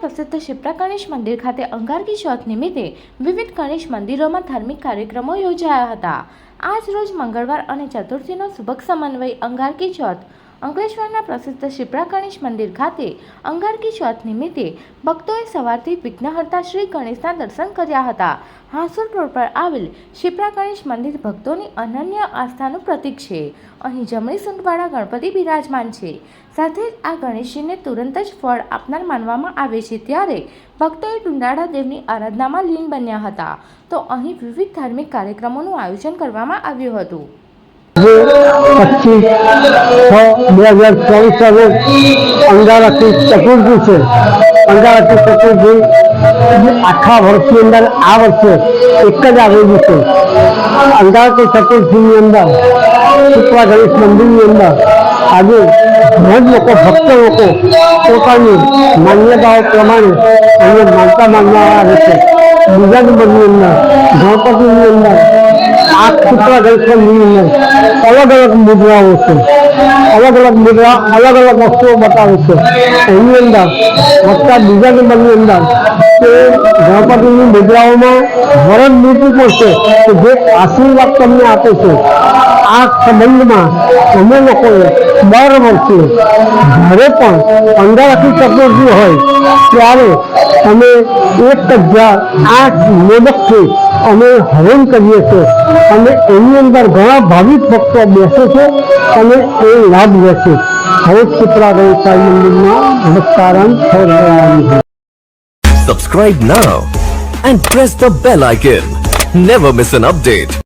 પ્રસિદ્ધ શિપ્રા ગણેશ મંદિર ખાતે અંગારકી ચોથ નિમિત્તે વિવિધ ગણેશ મંદિરોમાં ધાર્મિક કાર્યક્રમો યોજાયા હતા. આજ રોજ મંગળવાર અને ચતુર્થીનો સુભક સમન્વય અંગારકી ચોથ. અંકલેશ્વરના પ્રસિદ્ધ શિપ્રા ગણેશ મંદિર ખાતે અંગારકી ચોથ નિમિત્તે ભક્તોએ સવારથી વિઘ્નહર્તા શ્રી ગણેશના દર્શન કર્યા હતા. હાંસુર રોડ પર આવેલ શિપ્રા ગણેશ મંદિર ભક્તોની અનન્ય આસ્થાનું પ્રતીક છે. અહીં જમણી સૂંઢવાળા ગણપતિ બિરાજમાન છે. સાથે જ આ ગણેશજીને તુરંત જ ફળ આપનાર માનવામાં આવે છે. ત્યારે ભક્તોએ ટુંડાળા દેવની આરાધનામાં લીન બન્યા હતા. તો અહીં વિવિધ ધાર્મિક કાર્યક્રમોનું આયોજન કરવામાં આવ્યું હતું. પચીસ છ બે હજાર છે. અંગારકી ચતુર્થી આખા વર્ષની અંદર આ વર્ષે એક જ આવેલું છે. અંગારકી ચતુર્થીની અંદર શુક્લા ગણેશ મંદિરની અંદર આજે ઘણા લોકો, ભક્ત લોકો પોતાની માન્યતાઓ પ્રમાણે અહીંયા માનતા માનવા આવે છે બીજા નંબરની અંદર, ગણપતિની અંદર આ દર્શન ગણેશ અલગ અલગ મુદ્રાઓ છે. અલગ અલગ મુદ્રા, અલગ અલગ વસ્તુઓ બતાવે છે. એની અંદર, વત્તા બીજા નંબરની અંદર કે ગણપતિની મુદ્રાઓમાં વરણ મૂર્તિ પણ કે જે આશીર્વાદ તમને આપે છે. આ સંબંધમાં અમે લોકોએ દર વર્ષે જ્યારે પણ અંગારકી ચતુર્થી હોય, ત્યારે અમે એક હજાર આઠ મોદકથી અમે હવન કરીએ છીએ અને એની અંદર ઘણા ભાવિક ભક્તો બેસે છે અને એ લાભ લે છે હવે ચિત્રા ગણેશાઈ મંદિરમાં નમસ્કારમ થઈ રહ્યા છે Subscribe now and press the bell icon. Never miss an update.